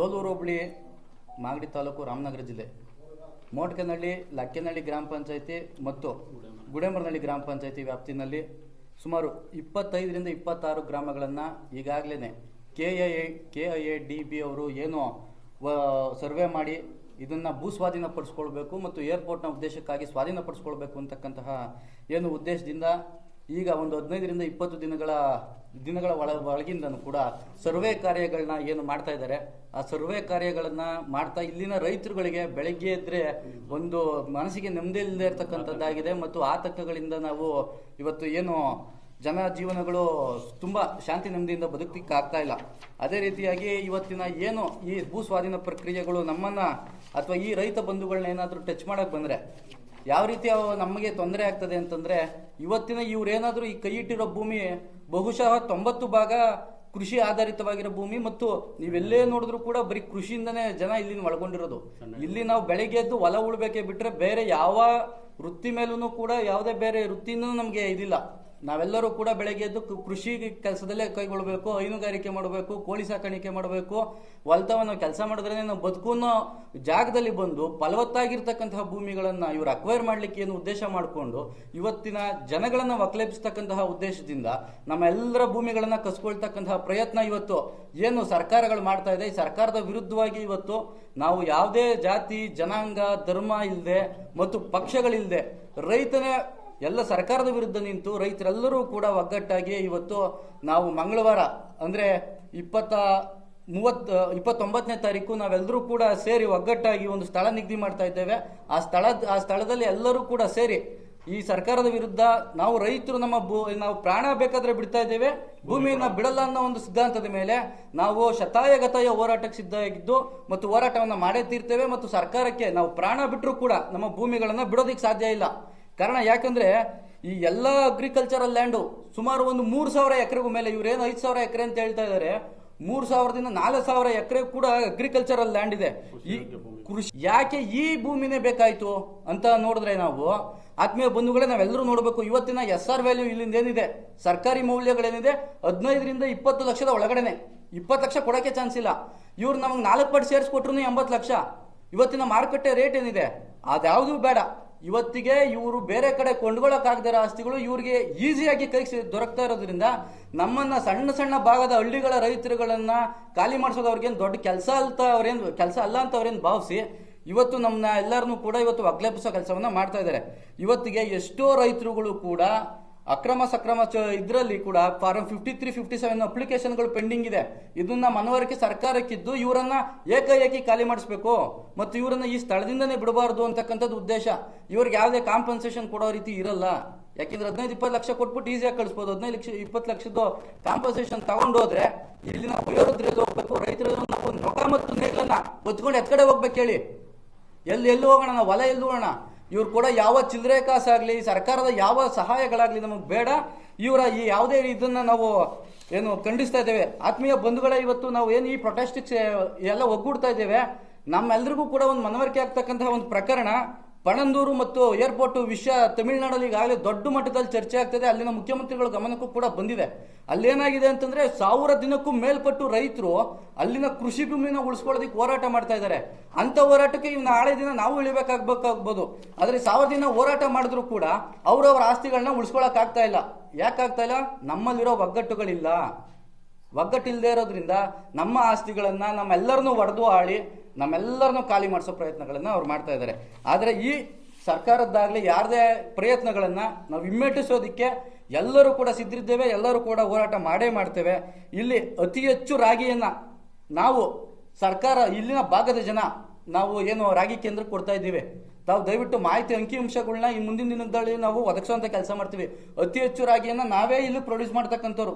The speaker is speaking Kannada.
ಸೋಲೂರು ಹೋಬಳಿ, ಮಾಗಡಿ ತಾಲೂಕು, ರಾಮನಗರ ಜಿಲ್ಲೆ. ಮೋಟ್ಕನಹಳ್ಳಿ, ಲಕ್ಕೆನಹಳ್ಳಿ ಗ್ರಾಮ ಪಂಚಾಯಿತಿ ಮತ್ತು ಗುಡೇಮರನಹಳ್ಳಿ ಗ್ರಾಮ ಪಂಚಾಯಿತಿ ವ್ಯಾಪ್ತಿನಲ್ಲಿ ಸುಮಾರು ಇಪ್ಪತ್ತೈದರಿಂದ ಇಪ್ಪತ್ತಾರು ಗ್ರಾಮಗಳನ್ನು ಈಗಾಗಲೇ K I A K I A D B ಅವರು ಏನು ಸರ್ವೆ ಮಾಡಿ ಇದನ್ನು ಭೂ ಸ್ವಾಧೀನಪಡಿಸ್ಕೊಳ್ಬೇಕು ಮತ್ತು ಏರ್ಪೋರ್ಟ್ನ ಉದ್ದೇಶಕ್ಕಾಗಿ ಸ್ವಾಧೀನಪಡಿಸ್ಕೊಳ್ಬೇಕು ಅಂತಕ್ಕಂತಹ ಏನು ಉದ್ದೇಶದಿಂದ ಈಗ ಒಂದು ಹದಿನೈದರಿಂದ ಇಪ್ಪತ್ತು ದಿನಗಳ ದಿನಗಳ ಒಳ, ಒಳಗಿಂದನೂ ಕೂಡ ಸರ್ವೆ ಕಾರ್ಯಗಳನ್ನ ಏನು ಮಾಡ್ತಾ ಇದ್ದಾರೆ, ಆ ಸರ್ವೆ ಕಾರ್ಯಗಳನ್ನು ಮಾಡ್ತಾ ಇಲ್ಲಿನ ರೈತರುಗಳಿಗೆ ಬೆಳಗ್ಗೆ ಎದ್ರೆ ಒಂದು ಮನಸ್ಸಿಗೆ ನೆಮ್ಮದಿ ಇಲ್ಲದೆ ಇರತಕ್ಕಂಥದ್ದಾಗಿದೆ ಮತ್ತು ಆತಂಕಗಳಿಂದ ನಾವು ಇವತ್ತು ಏನು ಜನ ಜೀವನಗಳು ತುಂಬಾ ಶಾಂತಿ ನೆಮ್ಮದಿಯಿಂದ ಬದುಕಲಿಕ್ಕೆ ಆಗ್ತಾ ಇಲ್ಲ. ಅದೇ ರೀತಿಯಾಗಿ ಇವತ್ತಿನ ಏನು ಈ ಭೂ ಸ್ವಾಧೀನ ಪ್ರಕ್ರಿಯೆಗಳು ನಮ್ಮನ್ನ ಅಥವಾ ಈ ರೈತ ಬಂಧುಗಳನ್ನ ಏನಾದರೂ ಟಚ್ ಮಾಡೋಕ್ಕೆ ಬಂದ್ರೆ ಯಾವ ರೀತಿ ನಮಗೆ ತೊಂದರೆ ಆಗ್ತದೆ ಅಂತಂದ್ರೆ ಇವತ್ತಿನ ಇವರೇನಾದರೂ ಈ ಕೈ ಇಟ್ಟಿರೋ ಭೂಮಿ ಬಹುಶಃ ತೊಂಬತ್ತು ಭಾಗ ಕೃಷಿ ಆಧಾರಿತವಾಗಿರೋ ಭೂಮಿ ಮತ್ತು ನೀವೆಲ್ಲೇ ನೋಡಿದ್ರು ಕೂಡ ಬರೀ ಕೃಷಿಯಿಂದನೇ ಜನ ಇಲ್ಲಿ ಒಳಗೊಂಡಿರೋದು. ಇಲ್ಲಿ ನಾವು ಬೆಳಗ್ಗೆ ಎದ್ದು ಹೊಲ ಉಳ್ಬೇಕೆ ಬಿಟ್ರೆ ಬೇರೆ ಯಾವ ವೃತ್ತಿ ಮೇಲೂ ಕೂಡ ಯಾವುದೇ ಬೇರೆ ವೃತ್ತಿನೂ ನಮಗೆ ಇದಿಲ್ಲ. ನಾವೆಲ್ಲರೂ ಕೂಡ ಬೆಳಗ್ಗೆ ಎದ್ದು ಕೃಷಿ ಕೆಲಸದಲ್ಲೇ ಕೈಗೊಳ್ಳಬೇಕು, ಹೈನುಗಾರಿಕೆ ಮಾಡಬೇಕು, ಕೋಳಿ ಸಾಕಾಣಿಕೆ ಮಾಡಬೇಕು. ಹೊಲ್ತವನ್ನು ಕೆಲಸ ಮಾಡಿದ್ರೆ ನಾವು ಬದುಕುನ್ನೋ ಜಾಗದಲ್ಲಿ ಬಂದು ಫಲವತ್ತಾಗಿರ್ತಕ್ಕಂತಹ ಭೂಮಿಗಳನ್ನು ಇವರು ಅಕ್ವೈರ್ ಮಾಡಲಿಕ್ಕೆ ಏನು ಉದ್ದೇಶ ಮಾಡಿಕೊಂಡು ಇವತ್ತಿನ ಜನಗಳನ್ನು ಒಕ್ಕಲೆಬ್ಸ್ತಕ್ಕಂತಹ ಉದ್ದೇಶದಿಂದ ನಮ್ಮ ಎಲ್ಲರ ಭೂಮಿಗಳನ್ನು ಕಸ್ಕೊಳ್ತಕ್ಕಂತಹ ಪ್ರಯತ್ನ ಇವತ್ತು ಏನು ಸರ್ಕಾರಗಳು ಮಾಡ್ತಾ ಇದೆ. ಈ ಸರ್ಕಾರದ ವಿರುದ್ಧವಾಗಿ ಇವತ್ತು ನಾವು ಯಾವುದೇ ಜಾತಿ, ಜನಾಂಗ, ಧರ್ಮ ಇಲ್ಲದೆ ಮತ್ತು ಪಕ್ಷಗಳಿಲ್ಲದೆ ರೈತನೇ ಎಲ್ಲ ಸರ್ಕಾರದ ವಿರುದ್ಧ ನಿಂತು ರೈತರೆಲ್ಲರೂ ಕೂಡ ಒಗ್ಗಟ್ಟಾಗಿ ಇವತ್ತು ನಾವು ಮಂಗಳವಾರ, ಅಂದರೆ ಇಪ್ಪತ್ತ ಮೂವತ್ ಇಪ್ಪತ್ತೊಂಬತ್ತನೇ ತಾರೀಕು ನಾವೆಲ್ಲರೂ ಕೂಡ ಸೇರಿ ಒಗ್ಗಟ್ಟಾಗಿ ಒಂದು ಸ್ಥಳ ನಿಗದಿ ಮಾಡ್ತಾ ಇದ್ದೇವೆ. ಆ ಸ್ಥಳ, ಆ ಸ್ಥಳದಲ್ಲಿ ಎಲ್ಲರೂ ಕೂಡ ಸೇರಿ ಈ ಸರ್ಕಾರದ ವಿರುದ್ಧ ನಾವು ರೈತರು ನಮ್ಮ ಭೂ, ನಾವು ಪ್ರಾಣ ಬೇಕಾದ್ರೆ ಬಿಡ್ತಾ ಇದ್ದೇವೆ. ಭೂಮಿಯನ್ನ ಬಿಡಲ್ಲ ಅನ್ನೋ ಒಂದು ಸಿದ್ಧಾಂತದ ಮೇಲೆ ನಾವು ಶತಾಯಗತಾಯ ಹೋರಾಟಕ್ಕೆ ಸಿದ್ಧ ಆಗಿದ್ದು ಮತ್ತು ಹೋರಾಟವನ್ನು ಮಾಡೇ ತೀರ್ತೇವೆ ಮತ್ತು ಸರ್ಕಾರಕ್ಕೆ ನಾವು ಪ್ರಾಣ ಬಿಟ್ಟರೂ ಕೂಡ ನಮ್ಮ ಭೂಮಿಗಳನ್ನು ಬಿಡೋದಕ್ಕೆ ಸಾಧ್ಯ ಇಲ್ಲ. ಕಾರಣ ಯಾಕಂದ್ರೆ ಈ ಎಲ್ಲ ಅಗ್ರಿಕಲ್ಚರಲ್ ಲ್ಯಾಂಡು ಸುಮಾರು ಒಂದು ಮೂರು ಸಾವಿರ ಎಕರೆಗೂ ಮೇಲೆ, ಇವ್ರೇನು ಐದು ಸಾವಿರ ಎಕರೆ ಅಂತ ಹೇಳ್ತಾ ಇದ್ದಾರೆ ಮೂರು ಸಾವಿರದಿಂದ ನಾಲ್ಕು ಸಾವಿರ ಎಕರೆ ಕೂಡ ಅಗ್ರಿಕಲ್ಚರಲ್ ಲ್ಯಾಂಡ್ ಇದೆ. ಈ ಕೃಷಿ ಯಾಕೆ ಈ ಭೂಮಿನೇ ಬೇಕಾಯ್ತು ಅಂತ ನೋಡಿದ್ರೆ ನಾವು ಆತ್ಮೀಯ ಬಂಧುಗಳೇ ನಾವೆಲ್ಲರೂ ನೋಡಬೇಕು, ಇವತ್ತಿನ ಎಸ್ ಆರ್ ವ್ಯಾಲ್ಯೂ ಇಲ್ಲಿಂದ ಏನಿದೆ? ಸರ್ಕಾರಿ ಮೌಲ್ಯಗಳೇನಿದೆ? ಹದಿನೈದರಿಂದ ಇಪ್ಪತ್ತು ಲಕ್ಷದ ಒಳಗಡೆನೆ. ಇಪ್ಪತ್ತು ಲಕ್ಷ ಕೊಡೋಕ್ಕೆ ಚಾನ್ಸ್ ಇಲ್ಲ. ಇವ್ರು ನಮಗೆ ನಾಲ್ಕು ಪಟ್ಟು ಸೇರಿಸ್ಕೊಟ್ರು ಎಂಬತ್ತು ಲಕ್ಷ. ಇವತ್ತಿನ ಮಾರುಕಟ್ಟೆ ರೇಟ್ ಏನಿದೆ? ಅದ್ಯಾವುದು ಬೇಡ. ಇವತ್ತಿಗೆ ಇವರು ಬೇರೆ ಕಡೆ ಕೊಂಡ್ಕೊಳ್ಳೋಕ್ಕಾಗದಿರೋ ಆಸ್ತಿಗಳು ಇವರಿಗೆ ಈಸಿಯಾಗಿ ಕೈ ಸಿ- ದೊರಕ್ತಾ ಇರೋದ್ರಿಂದ ನಮ್ಮನ್ನ ಸಣ್ಣ ಸಣ್ಣ ಭಾಗದ ಹಳ್ಳಿಗಳ ರೈತರುಗಳನ್ನ ಖಾಲಿ ಮಾಡಿಸೋದು ಅವ್ರಿಗೇನು ದೊಡ್ಡ ಕೆಲಸ ಅಂತ ಅವ್ರೇನು, ಕೆಲಸ ಅಲ್ಲ ಅಂತ ಅವ್ರೇನು ಭಾವಿಸಿ ಇವತ್ತು ನಮ್ಮನ್ನ ಎಲ್ಲರನ್ನೂ ಕೂಡ ಇವತ್ತು ಒಗ್ಲೆಬ್ಸೋ ಕೆಲಸವನ್ನ ಮಾಡ್ತಾ ಇದ್ದಾರೆ. ಇವತ್ತಿಗೆ ಎಷ್ಟೋ ರೈತರುಗಳು ಕೂಡ ಅಕ್ರಮ ಸಕ್ರಮ ಇದರಲ್ಲಿ ಕೂಡ form fifty three fifty seven ಅಪ್ಲಿಕೇಶನ್ಗಳು ಪೆಂಡಿಂಗ್ ಇದೆ. ಇದನ್ನ ಮನವರಿಕೆ ಸರ್ಕಾರಕ್ಕಿದ್ದು ಇವರನ್ನ ಏಕಾಏಕಿ ಖಾಲಿ ಮಾಡಿಸ್ಬೇಕು. ಮತ್ತು ಇವರನ್ನ ಈ ಸ್ಥಳದಿಂದನೇ ಬಿಡಬಾರ್ದು ಅಂತಕ್ಕಂಥದ್ದು ಉದ್ದೇಶ. ಇವ್ರಿಗೆ ಯಾವುದೇ ಕಾಂಪನ್ಸೇಷನ್ ಕೊಡೋ ರೀತಿ ಇರಲ್ಲ. ಯಾಕೆಂದ್ರೆ ಹದಿನೈದು, ಇಪ್ಪತ್ತು ಲಕ್ಷ ಕೊಟ್ಬಿಟ್ಟು ಈಸಿಯಾಗಿ ಕಳಿಸ್ಬೋದು. ಹದಿನೈದು ಲಕ್ಷ, ಇಪ್ಪತ್ತು ಲಕ್ಷದ ಕಾಂಪನ್ಸೇಷನ್ ತಗೊಂಡೋದ್ರೆ ಇಲ್ಲಿನ ಬಯೋರದ್ರಲ್ಲಿ ಹೋಗ್ಬೇಕು. ರೈತರು ನಾವು ಮತ್ತು ನೇಗಳನ್ನ ಹೊತ್ಕೊಂಡು ಎತ್ಕಡೆ ಹೋಗ್ಬೇಕು ಹೇಳಿ. ಎಲ್ಲಿ ಎಲ್ಲಿ ಹೋಗೋಣ? ನಾವು ಹೊಲ ಎಲ್ಲಿ ಹೋಗೋಣ? ಇವ್ರು ಕೂಡ ಯಾವ ಚಿಲ್ಲರೆ ಕಾಸಾಗಲಿ, ಸರ್ಕಾರದ ಯಾವ ಸಹಾಯಗಳಾಗಲಿ ನಮಗೆ ಬೇಡ. ಇವರ ಈ ಯಾವುದೇ ಇದನ್ನ ನಾವು ಏನು ಖಂಡಿಸ್ತಾ ಇದ್ದೇವೆ. ಆತ್ಮೀಯ ಬಂಧುಗಳೇ, ಇವತ್ತು ನಾವು ಏನು ಈ ಪ್ರೊಟೆಸ್ಟ್ ಎಲ್ಲ ಒಗ್ಗೂಡ್ತಾ ಇದ್ದೇವೆ. ನಮ್ಮೆಲ್ಲರಿಗೂ ಕೂಡ ಒಂದು ಮನವರಿಕೆ ಆಗ್ತಕ್ಕಂತಹ ಒಂದು ಪ್ರಕರಣ. ಪಣಂದೂರು ಮತ್ತು ಏರ್ಪೋರ್ಟ್ ವಿಷಯ ತಮಿಳುನಾಡಲ್ಲಿ ಈಗಾಗಲೇ ದೊಡ್ಡ ಮಟ್ಟದಲ್ಲಿ ಚರ್ಚೆ ಆಗ್ತದೆ. ಅಲ್ಲಿನ ಮುಖ್ಯಮಂತ್ರಿಗಳ ಗಮನಕ್ಕೂ ಕೂಡ ಬಂದಿದೆ. ಅಲ್ಲೇನಾಗಿದೆ ಅಂತಂದ್ರೆ ಸಾವಿರ ದಿನಕ್ಕೂ ಮೇಲ್ಪಟ್ಟು ರೈತರು ಅಲ್ಲಿನ ಕೃಷಿ ಭೂಮಿನ ಉಳಿಸ್ಕೊಳ್ಳೋದಕ್ಕೆ ಹೋರಾಟ ಮಾಡ್ತಾ ಇದ್ದಾರೆ. ಅಂತ ಹೋರಾಟಕ್ಕೆ ಇವ್ ನಾಳೆ ದಿನ ನಾವು ಇಳಿಬೇಕಾಗ್ಬೇಕಾಗ್ಬೋದು. ಆದ್ರೆ ಸಾವಿರ ದಿನ ಹೋರಾಟ ಮಾಡಿದ್ರು ಕೂಡ ಅವ್ರವ್ರ ಆಸ್ತಿಗಳನ್ನ ಉಳಿಸ್ಕೊಳಕ್ ಆಗ್ತಾ ಇಲ್ಲ. ಯಾಕಾಗ್ತಾ ಇಲ್ಲ? ನಮ್ಮಲ್ಲಿರೋ ಒಗ್ಗಟ್ಟುಗಳಿಲ್ಲ. ಒಗ್ಗಟ್ಟಿಲ್ಲದೆ ಇರೋದ್ರಿಂದ ನಮ್ಮ ಆಸ್ತಿಗಳನ್ನ ನಮ್ಮೆಲ್ಲರನ್ನೂ ಒಡೆದು ಆಳಿ ನಮ್ಮೆಲ್ಲರನ್ನೂ ಖಾಲಿ ಮಾಡಿಸೋ ಪ್ರಯತ್ನಗಳನ್ನ ಅವ್ರು ಮಾಡ್ತಾ ಇದ್ದಾರೆ. ಆದರೆ ಈ ಸರ್ಕಾರದ್ದಾಗಲಿ ಯಾರದೇ ಪ್ರಯತ್ನಗಳನ್ನು ನಾವು ಹಿಮ್ಮೆಟ್ಟಿಸೋದಕ್ಕೆ ಎಲ್ಲರೂ ಕೂಡ ಸಿದ್ಧಿದ್ದೇವೆ ಎಲ್ಲರೂ ಕೂಡ ಹೋರಾಟ ಮಾಡೇ ಮಾಡ್ತೇವೆ. ಇಲ್ಲಿ ಅತಿ ಹೆಚ್ಚು ರಾಗಿಯನ್ನು ನಾವು ಸರ್ಕಾರ, ಇಲ್ಲಿನ ಭಾಗದ ಜನ ನಾವು ಏನು ರಾಗಿ ಕೇಂದ್ರ ಕೊಡ್ತಾ ಇದ್ದೀವಿ. ತಾವು ದಯವಿಟ್ಟು ಮಾಹಿತಿ ಅಂಕಿಅಂಶಗಳನ್ನ ಈ ಮುಂದಿನ ದಿನದಲ್ಲಿ ನಾವು ಒದಗಿಸುವಂಥ ಕೆಲಸ ಮಾಡ್ತೀವಿ. ಅತಿ ಹೆಚ್ಚು ರಾಗಿಯನ್ನು ನಾವೇ ಇಲ್ಲಿ ಪ್ರೊಡ್ಯೂಸ್ ಮಾಡ್ತಕ್ಕಂಥವ್ರು.